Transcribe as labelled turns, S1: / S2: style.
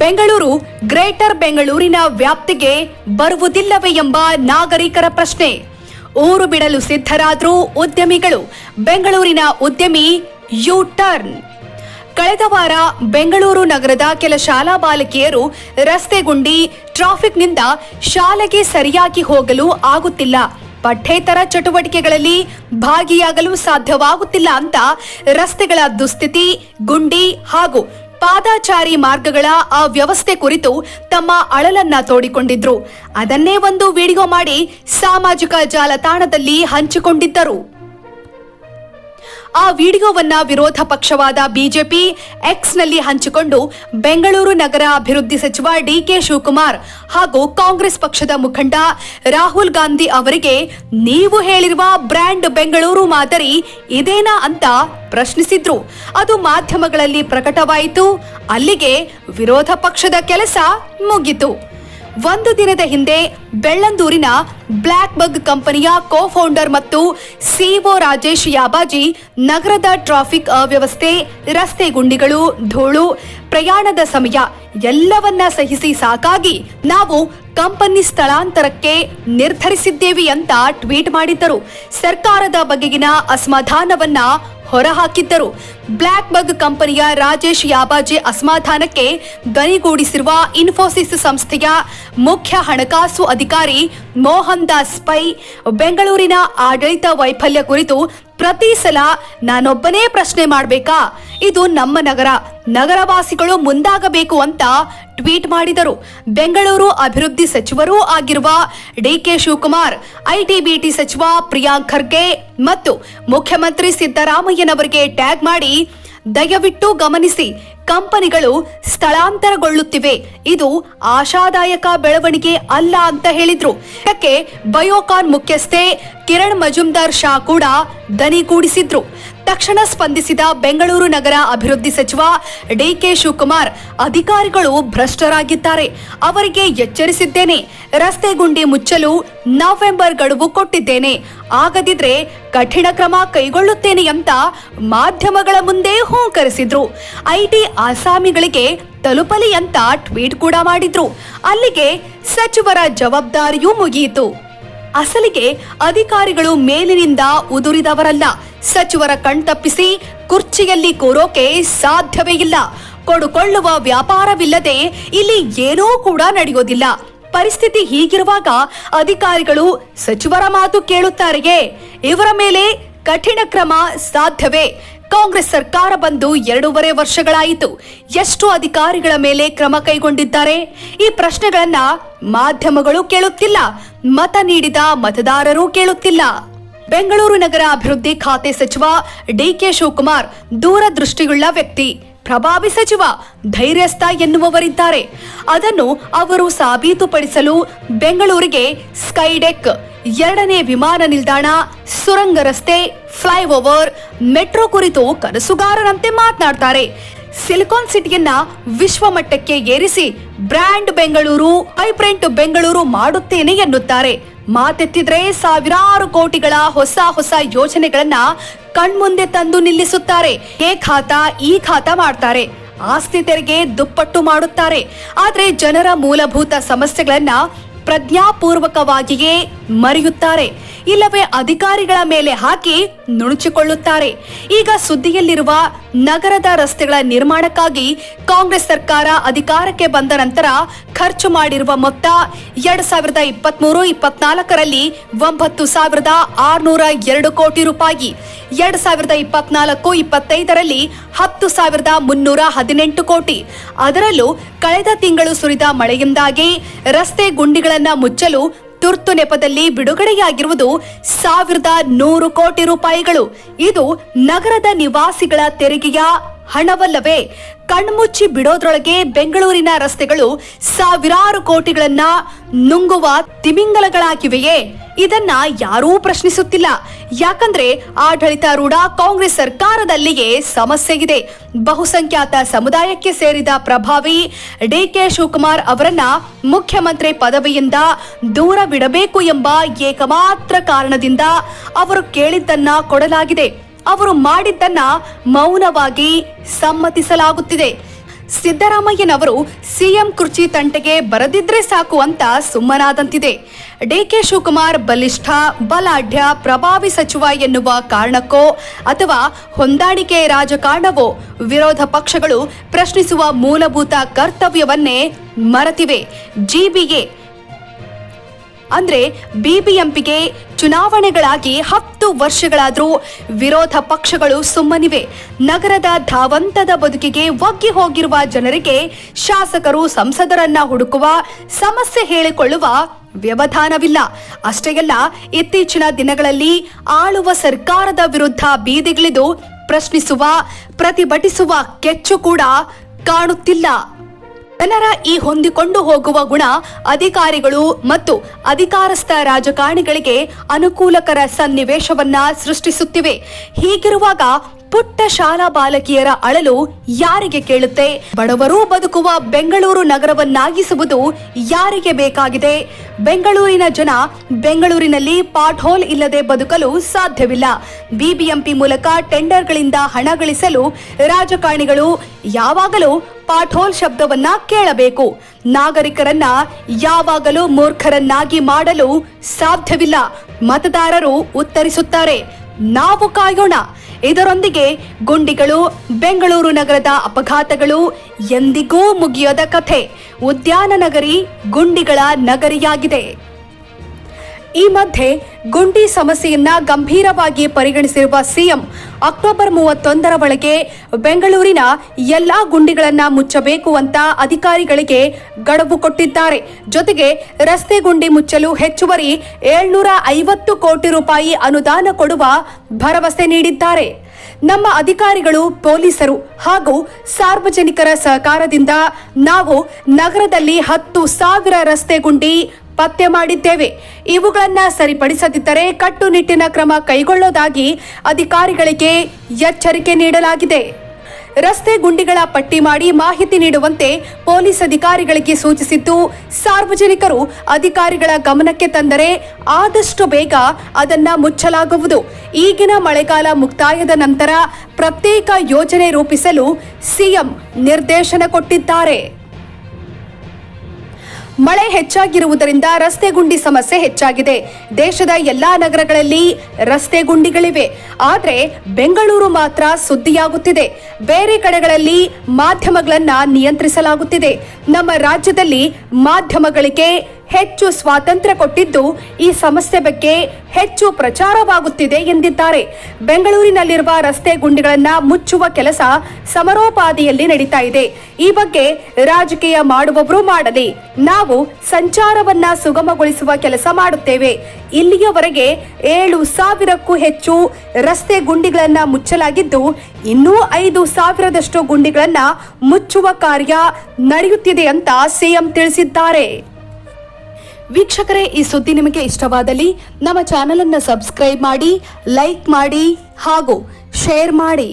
S1: Bengaluru, greater ಬೆಂಗಳೂರಿನ ವ್ಯಾಪ್ತಿಗೆ ಬರುವುದಿಲ್ಲವೇ ಎಂಬ ನಾಗರಿಕರ ಪ್ರಶ್ನೆ. ಊರು ಬಿಡಲು ಸಿದ್ಧರಾದ್ರೂ ಉದ್ಯಮಿಗಳು, ಬೆಂಗಳೂರಿನ ಉದ್ಯಮಿ ಯು ಟರ್ನ್ ಕಳೆದ ವಾರ ಬೆಂಗಳೂರು ನಗರದ ಕೆಲ ಶಾಲಾ ಬಾಲಕಿಯರು ರಸ್ತೆ ಗುಂಡಿ ಟ್ರಾಫಿಕ್ನಿಂದ ಶಾಲೆಗೆ ಸರಿಯಾಗಿ ಹೋಗಲು ಆಗುತ್ತಿಲ್ಲ. ಪಠ್ಯೇತರ ಚಟುವಟಿಕೆಗಳಲ್ಲಿ ಭಾಗಿಯಾಗಲು ಸಾಧ್ಯವಾಗುತ್ತಿಲ್ಲ ಅಂತ ರಸ್ತೆಗಳ ದುಸ್ಥಿತಿ, ಗುಂಡಿ ಹಾಗೂ ಪಾದಾಚಾರಿ ಮಾರ್ಗಗಳ ಆ ವ್ಯವಸ್ಥೆ ಕುರಿತು ತಮ್ಮ ಅಳಲನ್ನ ತೋಡಿಕೊಂಡಿದ್ರು. ಅದನ್ನೇ ಒಂದು ವಿಡಿಯೋ ಮಾಡಿ ಸಾಮಾಜಿಕ ಜಾಲತಾಣದಲ್ಲಿ ಹಂಚಿಕೊಂಡಿದ್ದರು. ಆ ವಿಡಿಯೋವನ್ನ ವಿರೋಧ ಪಕ್ಷವಾದ ಬಿಜೆಪಿ ಎಕ್ಸ್ನಲ್ಲಿ ಹಂಚಿಕೊಂಡು ಬೆಂಗಳೂರು ನಗರ ಅಭಿವೃದ್ಧಿ ಸಚಿವ ಡಿಕೆ ಶಿವಕುಮಾರ್ ಹಾಗೂ ಕಾಂಗ್ರೆಸ್ ಪಕ್ಷದ ಮುಖಂಡ ರಾಹುಲ್ ಗಾಂಧಿ ಅವರಿಗೆ ನೀವು ಹೇಳಿರುವ ಬ್ರ್ಯಾಂಡ್ ಬೆಂಗಳೂರು ಮಾದರಿ ಇದೇನಾ ಅಂತ ಪ್ರಶ್ನಿಸಿದ್ರು. ಅದು ಮಾಧ್ಯಮಗಳಲ್ಲಿ ಪ್ರಕಟವಾಯಿತು. ಅಲ್ಲಿಗೆ ವಿರೋಧ ಪಕ್ಷದ ಕೆಲಸ ಮುಗಿತು. ಒಂದು ದಿನದ ಹಿಂದೆ ಬೆಳ್ಳಂದೂರಿನ ಬ್ಲ್ಯಾಕ್ ಬಗ್ ಕಂಪನಿಯ ಕೋ ಫೌಂಡರ್ ಮತ್ತು ಸಿಇಒ ರಾಜೇಶ್ ಯಾಬಾಜಿ ನಗರದ ಟ್ರಾಫಿಕ್ ಅವ್ಯವಸ್ಥೆ, ರಸ್ತೆ ಗುಂಡಿಗಳು, ಧೂಳು, ಪ್ರಯಾಣದ ಸಮಯ ಎಲ್ಲವನ್ನ ಸಹಿಸಿ ಸಾಕಾಗಿ ನಾವು ಕಂಪನಿ ಸ್ಥಳಾಂತರಕ್ಕೆ ನಿರ್ಧರಿಸಿದ್ದೇವೆ ಅಂತ ಟ್ವೀಟ್ ಮಾಡಿದ್ದರು. ಸರ್ಕಾರದ ಬಗೆಗಿನ ಅಸಮಾಧಾನವನ್ನ ಹೊರಹಾಕಿದ್ದರು. ಬ್ಲ್ಯಾಕ್ ಬಗ್ ಕಂಪನಿಯ ರಾಜೇಶ್ ಯಾಬಾಜಿ ಅಸಮಾಧಾನಕ್ಕೆ ದನಿಗೂಡಿಸಿರುವ ಇನ್ಫೋಸಿಸ್ ಸಂಸ್ಥೆಯ ಮುಖ್ಯ ಹಣಕಾಸು ಅಧಿಕಾರಿ ಮೋಹನ್ ದಾಸ್ ಪೈ, ಬೆಂಗಳೂರಿನ ಆಡಳಿತ ವೈಫಲ್ಯ ಕುರಿತು ಪ್ರತಿ ಸಲ ನಾನೊಬ್ಬನೇ ಪ್ರಶ್ನೆ ಮಾಡಬೇಕಾ? ಇದು ನಮ್ಮ ನಗರ. ನಗರವಾಸಿಗಳು ಮುಂದಾಗಬೇಕು ಅಂತ ಟ್ವೀಟ್ ಮಾಡಿದರು. ಬೆಂಗಳೂರು ಅಭಿವೃದ್ಧಿ ಸಚಿವರೂ ಆಗಿರುವ ಡಿಕೆ ಶಿವಕುಮಾರ್, ಐಟಿಬಿಟಿ ಸಚಿವ ಪ್ರಿಯಾಂಕ್ ಖರ್ಗೆ ಮತ್ತು ಮುಖ್ಯಮಂತ್ರಿ ಸಿದ್ದರಾಮಯ್ಯನವರಿಗೆ ಟ್ಯಾಗ್ ಮಾಡಿ, ದಯವಿಟ್ಟು ಗಮನಿಸಿ, ಕಂಪನಿಗಳು ಸ್ಥಳಾಂತರಗೊಳ್ಳುತ್ತಿವೆ. ಇದು ಆಶಾದಾಯಕ ಬೆಳವಣಿಗೆ ಅಲ್ಲ ಅಂತ ಹೇಳಿದ್ರು. ಇದಕ್ಕೆ ಬಯೋಕಾನ್ ಮುಖ್ಯಸ್ಥೆ ಕಿರಣ್ ಮಜುಮ್ದಾರ್ ಶಾ ಕೂಡ ದನಿಗೂಡಿಸಿದ್ರು. ತಕ್ಷಣ ಸ್ಪಂದಿಸಿದ ಬೆಂಗಳೂರು ನಗರ ಅಭಿವೃದ್ಧಿ ಸಚಿವ ಡಿಕೆ ಶಿವಕುಮಾರ್, ಅಧಿಕಾರಿಗಳು ಭ್ರಷ್ಟರಾಗಿದ್ದಾರೆ. ಅವರಿಗೆ ಎಚ್ಚರಿಸಿದ್ದೇನೆ. ರಸ್ತೆ ಗುಂಡಿ ಮುಚ್ಚಲು ನವೆಂಬರ್ ಗಡುವು ಕೊಟ್ಟಿದ್ದೇನೆ. ಆಗದಿದ್ರೆ ಕಠಿಣ ಕ್ರಮ ಕೈಗೊಳ್ಳುತ್ತೇನೆ ಅಂತ ಮಾಧ್ಯಮಗಳ ಮುಂದೆ ಹೂಂಕರಿಸಿದ್ರು. ಐಟಿ ಆಸಾಮಿಗಳಿಗೆ ತಲುಪಲಿ ಅಂತ ಟ್ವೀಟ್ ಕೂಡ ಮಾಡಿದ್ರು. ಅಲ್ಲಿಗೆ ಸಚಿವರ ಜವಾಬ್ದಾರಿಯೂ ಮುಗಿಯಿತು. ಅಸಲಿಗೆ ಅಧಿಕಾರಿಗಳು ಮೇಲಿನಿಂದ ಉದುರಿದವರಲ್ಲ. ಸಚಿವರ ಕಣ್ತಪ್ಪಿಸಿ ಕುರ್ಚಿಯಲ್ಲಿ ಕೂರೋಕೆ ಸಾಧ್ಯವೇ ಇಲ್ಲ. ಕೊಡುಕೊಳ್ಳುವ ವ್ಯಾಪಾರವಿಲ್ಲದೆ ಇಲ್ಲಿ ಏನೂ ಕೂಡ ನಡೆಯೋದಿಲ್ಲ. ಪರಿಸ್ಥಿತಿ ಹೀಗಿರುವಾಗ ಅಧಿಕಾರಿಗಳು ಸಚಿವರ ಮಾತು ಕೇಳುತ್ತಾರೆಯೇ? ಇವರ ಮೇಲೆ ಕಠಿಣ ಕ್ರಮ ಸಾಧ್ಯವೇ? ಕಾಂಗ್ರೆಸ್ ಸರ್ಕಾರ ಬಂದು ಎರಡೂವರೆ ವರ್ಷಗಳಾಯಿತು. ಎಷ್ಟು ಅಧಿಕಾರಿಗಳ ಮೇಲೆ ಕ್ರಮ ಕೈಗೊಂಡಿದ್ದಾರೆ. ಈ ಪ್ರಶ್ನೆಗಳನ್ನ ಮಾಧ್ಯಮಗಳು ಕೇಳುತ್ತಿಲ್ಲ. ಮತ ನೀಡಿದ ಮತದಾರರು ಕೇಳುತ್ತಿಲ್ಲ. ಬೆಂಗಳೂರು ನಗರ ಅಭಿವೃದ್ಧಿ ಖಾತೆ ಸಚಿವ ಡಿಕೆ ಶಿವಕುಮಾರ್ ದೂರದೃಷ್ಟಿಯುಳ್ಳ ವ್ಯಕ್ತಿ, ಪ್ರಭಾವಿ ಸಚಿವ, ಧೈರ್ಯಸ್ಥ ಎನ್ನುವವರಿದ್ದಾರೆ. ಅದನ್ನು ಅವರು ಸಾಬೀತುಪಡಿಸಲು ಬೆಂಗಳೂರಿಗೆ ಸ್ಕೈಡೆಕ್ ಎರಡನೇ ವಿಮಾನ ನಿಲ್ದಾಣ, ಸುರಂಗ ರಸ್ತೆ, ಫ್ಲೈಓವರ್, ಮೆಟ್ರೋ ಕುರಿತು ಕನಸುಗಾರರಂತೆ ಮಾತನಾಡ್ತಾರೆ. ಸಿಲಿಕಾನ್ ಸಿಟಿಯನ್ನ ವಿಶ್ವಮಟ್ಟಕ್ಕೆ ಏರಿಸಿ ಬ್ರ್ಯಾಂಡ್ ಬೆಂಗಳೂರು ವೈಬ್ರೆಂಟ್ ಬೆಂಗಳೂರು ಮಾಡುತ್ತೇನೆ ಎನ್ನುತ್ತಾರೆ. ಮಾತೆತ್ತಿದ್ರೆ ಸಾವಿರಾರು ಕೋಟಿಗಳ ಹೊಸ ಹೊಸ ಯೋಜನೆಗಳನ್ನ ಕಣ್ಮುಂದೆ ತಂದು ನಿಲ್ಲಿಸುತ್ತಾರೆ. ಏ ಖಾತಾ, ಈ ಖಾತಾ ಮಾಡ್ತಾರೆ. ಆಸ್ತಿ ತೆರಿಗೆ ದುಪ್ಪಟ್ಟು ಮಾಡುತ್ತಾರೆ. ಆದ್ರೆ ಜನರ ಮೂಲಭೂತ ಸಮಸ್ಯೆಗಳನ್ನ ಪ್ರಜ್ಞಾಪೂರ್ವಕವಾಗಿಯೇ ಮರೆಯುತ್ತಾರೆ. ಇಲ್ಲವೇ ಅಧಿಕಾರಿಗಳ ಮೇಲೆ ಹಾಕಿ ನುಣುಚಿಕೊಳ್ಳುತ್ತಾರೆ. ಈಗ ಸುದ್ದಿಯಲ್ಲಿರುವ ನಗರದ ರಸ್ತೆಗಳ ನಿರ್ಮಾಣಕ್ಕಾಗಿ ಕಾಂಗ್ರೆಸ್ ಸರ್ಕಾರ ಅಧಿಕಾರಕ್ಕೆ ಬಂದ ನಂತರ ಖರ್ಚು ಮಾಡಿರುವ ಮೊತ್ತ ಎರಡ್ ಸಾವಿರದ ಇಪ್ಪತ್ಮೂರು, ಇಪ್ಪತ್ನಾಲ್ಕರಲ್ಲಿ ಒಂಬತ್ತು ಸಾವಿರದ ಆರುನೂರ ಎರಡು ಕೋಟಿ ರೂಪಾಯಿ. ಎರಡ್ ಸಾವಿರದ ಇಪ್ಪತ್ನಾಲ್ಕು, ಇಪ್ಪತ್ತೈದರಲ್ಲಿ ಹತ್ತು ಸಾವಿರದ ಮುನ್ನೂರ ಹದಿನೆಂಟು ಕೋಟಿ. ಅದರಲ್ಲೂ ಕಳೆದ ತಿಂಗಳು ಸುರಿದ ಮಳೆಯಿಂದಾಗಿ ರಸ್ತೆ ಗುಂಡಿಗಳನ್ನ ಮುಚ್ಚಲು ತುರ್ತು ನೆಪದಲ್ಲಿ ಬಿಡುಗಡೆಯಾಗಿರುವುದು ಸಾವಿರದ ನೂರು ಕೋಟಿ ರೂಪಾಯಿಗಳು. ಇದು ನಗರದ ನಿವಾಸಿಗಳ ತೆರಿಗೆಯ ಹಣವಲ್ಲವೇ? ಕಣ್ಮುಚ್ಚಿ ಬಿಡೋದ್ರೊಳಗೆ ಬೆಂಗಳೂರಿನ ರಸ್ತೆಗಳು ಸಾವಿರಾರು ಕೋಟಿಗಳನ್ನ ನುಂಗುವ ತಿಮಿಂಗಲಗಳಾಗಿವೆಯೇ? ಇದನ್ನ ಯಾರೂ ಪ್ರಶ್ನಿಸುತ್ತಿಲ್ಲ. ಯಾಕಂದ್ರೆ ಆಡಳಿತಾರೂಢ ಕಾಂಗ್ರೆಸ್ ಸರ್ಕಾರದಲ್ಲಿಯೇ ಸಮಸ್ಯೆ ಇದೆ ಬಹುಸಂಖ್ಯಾತ ಸಮುದಾಯಕ್ಕೆ ಸೇರಿದ ಪ್ರಭಾವಿ ಡಿಕೆ ಶಿವಕುಮಾರ್ ಅವರನ್ನ ಮುಖ್ಯಮಂತ್ರಿ ಪದವಿಯಿಂದ ದೂರವಿಡಬೇಕು ಎಂಬ ಏಕಮಾತ್ರ ಕಾರಣದಿಂದ ಅವರು ಕೇಳಿದ್ದನ್ನ ಕೊಡಲಾಗಿದೆ. ಅವರು ಮಾಡಿದ್ದನ್ನ ಮೌನವಾಗಿ ಸಮ್ಮತಿಸಲಾಗುತ್ತಿದೆ. ಸಿದ್ದರಾಮಯ್ಯನವರು ಸಿಎಂ ಕುರ್ಚಿ ತಂಟೆಗೆ ಬರದಿದ್ರೆ ಸಾಕು ಅಂತ ಸುಮ್ಮನಾದಂತಿದೆ. ಡಿಕೆ ಶಿವಕುಮಾರ್ ಬಲಿಷ್ಠ, ಬಲಾಢ್ಯ, ಪ್ರಭಾವಿ ಸಚಿವ ಎನ್ನುವ ಕಾರಣಕ್ಕೋ ಅಥವಾ ಹೊಂದಾಣಿಕೆ ರಾಜಕಾರಣವೋ ವಿರೋಧ ಪಕ್ಷಗಳು ಪ್ರಶ್ನಿಸುವ ಮೂಲಭೂತ ಕರ್ತವ್ಯವನ್ನೇ ಮರೆತಿವೆ. ಜಿಬಿಎ ಅಂದ್ರೆ ಬಿಬಿಎಂಪಿಗೆ ಚುನಾವಣೆಗಳಾಗಿ ಹತ್ತು ವರ್ಷಗಳಾದರೂ ವಿರೋಧ ಪಕ್ಷಗಳು ಸುಮ್ಮನಿವೆ. ನಗರದ ಧಾವಂತದ ಬದುಕಿಗೆ ಒಗ್ಗಿ ಹೋಗಿರುವ ಜನರಿಗೆ ಶಾಸಕರು ಸಂಸದರನ್ನ ಹುಡುಕುವ, ಸಮಸ್ಯೆ ಹೇಳಿಕೊಳ್ಳುವ ವ್ಯವಧಾನವಿಲ್ಲ. ಅಷ್ಟೇ ಅಲ್ಲ, ಇತ್ತೀಚಿನ ದಿನಗಳಲ್ಲಿ ಆಳುವ ಸರ್ಕಾರದ ವಿರುದ್ಧ ಬೀದಿಗಿಳಿದು ಪ್ರಶ್ನಿಸುವ, ಪ್ರತಿಭಟಿಸುವ ಕೆಚ್ಚು ಕೂಡ ಕಾಣುತ್ತಿಲ್ಲ. ಜನರ ಈ ಹೊಂದಿಕೊಂಡು ಹೋಗುವ ಗುಣ ಅಧಿಕಾರಿಗಳು ಮತ್ತು ಅಧಿಕಾರಸ್ಥ ರಾಜಕಾರಣಿಗಳಿಗೆ ಅನುಕೂಲಕರ ಸನ್ನಿವೇಶವನ್ನ ಸೃಷ್ಟಿಸುತ್ತಿವೆ. ಹೀಗಿರುವಾಗ ಪುಟ್ಟ ಶಾಲಾ ಬಾಲಕಿಯರ ಅಳಲು ಯಾರಿಗೆ ಕೇಳುತ್ತೆ? ಬಡವರು ಬದುಕುವ ಬೆಂಗಳೂರು ನಗರವನ್ನಾಗಿಸುವುದು ಯಾರಿಗೆ ಬೇಕಾಗಿದೆ? ಬೆಂಗಳೂರಿನ ಜನ ಬೆಂಗಳೂರಿನಲ್ಲಿ ಪಾಟ್ ಹೋಲ್ ಇಲ್ಲದೆ ಬದುಕಲು ಸಾಧ್ಯವಿಲ್ಲ. ಬಿಬಿಎಂಪಿ ಮೂಲಕ ಟೆಂಡರ್ಗಳಿಂದ ಹಣ ಗಳಿಸಲು ರಾಜಕಾರಣಿಗಳು ಯಾವಾಗಲೂ ಪಾಠೋಲ್ ಶಬ್ದವನ್ನ ಕೇಳಬೇಕು. ನಾಗರಿಕರನ್ನ ಯಾವಾಗಲೂ ಮೂರ್ಖರನ್ನಾಗಿ ಮಾಡಲು ಸಾಧ್ಯವಿಲ್ಲ. ಮತದಾರರು ಉತ್ತರಿಸುತ್ತಾರೆ. ನಾವು ಕಾಯೋಣ. ಇದರೊಂದಿಗೆ ಗುಂಡಿಗಳು, ಬೆಂಗಳೂರು ನಗರದ ಅಪಘಾತಗಳು, ಎಂದಿಗೂ ಮುಗಿಯದ ಕಥೆ. ಉದ್ಯಾನ ನಗರಿ ಗುಂಡಿಗಳ ನಗರಿಯಾಗಿದೆ. ಈ ಮಧ್ಯೆ ಗುಂಡಿ ಸಮಸ್ಯೆಯನ್ನ ಗಂಭೀರವಾಗಿ ಪರಿಗಣಿಸಿರುವ ಸಿಎಂ ಅಕ್ಟೋಬರ್ ಮೂವತ್ತೊಂದರ ಒಳಗೆ ಬೆಂಗಳೂರಿನ ಎಲ್ಲಾ ಗುಂಡಿಗಳನ್ನ ಮುಚ್ಚಬೇಕು ಅಂತ ಅಧಿಕಾರಿಗಳಿಗೆ ಗಡುವು ಕೊಟ್ಟಿದ್ದಾರೆ. ಜೊತೆಗೆ ರಸ್ತೆ ಗುಂಡಿ ಮುಚ್ಚಲು ಹೆಚ್ಚುವರಿ ಏಳ್ನೂರ ಐವತ್ತು ಕೋಟಿ ರೂಪಾಯಿ ಅನುದಾನ ಕೊಡುವ ಭರವಸೆ ನೀಡಿದ್ದಾರೆ. ನಮ್ಮ ಅಧಿಕಾರಿಗಳು, ಪೊಲೀಸರು ಹಾಗೂ ಸಾರ್ವಜನಿಕರ ಸಹಕಾರದಿಂದ ನಾವು ನಗರದಲ್ಲಿ ಹತ್ತು ಸಾವಿರ ರಸ್ತೆ ಗುಂಡಿ ಪತ್ತೆ ಮಾಡಿದ್ದೇವೆ. ಇವುಗಳನ್ನು ಸರಿಪಡಿಸದಿದ್ದರೆ ಕಟ್ಟುನಿಟ್ಟಿನ ಕ್ರಮ ಕೈಗೊಳ್ಳೋದಾಗಿ ಅಧಿಕಾರಿಗಳಿಗೆ ಎಚ್ಚರಿಕೆ ನೀಡಲಾಗಿದೆ. ರಸ್ತೆ ಗುಂಡಿಗಳ ಪಟ್ಟಿ ಮಾಡಿ ಮಾಹಿತಿ ನೀಡುವಂತೆ ಪೊಲೀಸ್ ಅಧಿಕಾರಿಗಳಿಗೆ ಸೂಚಿಸಿದ್ದು, ಸಾರ್ವಜನಿಕರು ಅಧಿಕಾರಿಗಳ ಗಮನಕ್ಕೆ ತಂದರೆ ಆದಷ್ಟು ಬೇಗ ಅದನ್ನ ಮುಚ್ಚಲಾಗುವುದು. ಈಗಿನ ಮಳೆಗಾಲ ಮುಕ್ತಾಯದ ನಂತರ ಪ್ರತ್ಯೇಕ ಯೋಜನೆ ರೂಪಿಸಲು ಸಿಎಂ ನಿರ್ದೇಶನ ಕೊಟ್ಟಿದ್ದಾರೆ. ಮಳೆ ಹೆಚ್ಚಾಗಿರುವುದರಿಂದ ರಸ್ತೆ ಗುಂಡಿ ಸಮಸ್ಯೆ ಹೆಚ್ಚಾಗಿದೆ. ದೇಶದ ಎಲ್ಲಾ ನಗರಗಳಲ್ಲಿ ರಸ್ತೆ ಗುಂಡಿಗಳಿವೆ. ಆದರೆ ಬೆಂಗಳೂರು ಮಾತ್ರ ಸುದ್ದಿಯಾಗುತ್ತಿದೆ. ಬೇರೆ ಕಡೆಗಳಲ್ಲಿ ಮಾಧ್ಯಮಗಳನ್ನ ನಿಯಂತ್ರಿಸಲಾಗುತ್ತಿದೆ. ನಮ್ಮ ರಾಜ್ಯದಲ್ಲಿ ಮಾಧ್ಯಮಗಳಿಗೆ ಹೆಚ್ಚು ಸ್ವಾತಂತ್ರ್ಯ ಕೊಟ್ಟಿದ್ದು ಈ ಸಮಸ್ಯೆ ಬಗ್ಗೆ ಹೆಚ್ಚು ಪ್ರಚಾರವಾಗುತ್ತಿದೆ ಎಂದಿದ್ದಾರೆ. ಬೆಂಗಳೂರಿನಲ್ಲಿರುವ ರಸ್ತೆ ಗುಂಡಿಗಳನ್ನ ಮುಚ್ಚುವ ಕೆಲಸ ಸಮರೋಪಾದಿಯಲ್ಲಿ ನಡೀತಾ ಇದೆ. ಈ ಬಗ್ಗೆ ರಾಜಕೀಯ ಮಾಡುವವರು ಮಾಡಲಿ, ನಾವು ಸಂಚಾರವನ್ನ ಸುಗಮಗೊಳಿಸುವ ಕೆಲಸ ಮಾಡುತ್ತೇವೆ. ಇಲ್ಲಿಯವರೆಗೆ ಏಳು ಸಾವಿರಕ್ಕೂ ಹೆಚ್ಚು ರಸ್ತೆ ಗುಂಡಿಗಳನ್ನ ಮುಚ್ಚಲಾಗಿದ್ದು, ಇನ್ನೂ ಐದು ಸಾವಿರದಷ್ಟು ಗುಂಡಿಗಳನ್ನ ಮುಚ್ಚುವ ಕಾರ್ಯ ನಡೆಯುತ್ತಿದೆ ಅಂತ ಸಿಎಂ ತಿಳಿಸಿದ್ದಾರೆ. ವೀಕ್ಷಕರೇ, ಈ ಸುದ್ದಿ ನಿಮಗೆ ಇಷ್ಟವಾದಲ್ಲಿ ನಮ್ಮ ಚಾನೆಲ್ ಅನ್ನು ಸಬ್ಸ್ಕ್ರೈಬ್ ಮಾಡಿ, ಲೈಕ್ ಮಾಡಿ ಹಾಗೂ ಶೇರ್ ಮಾಡಿ.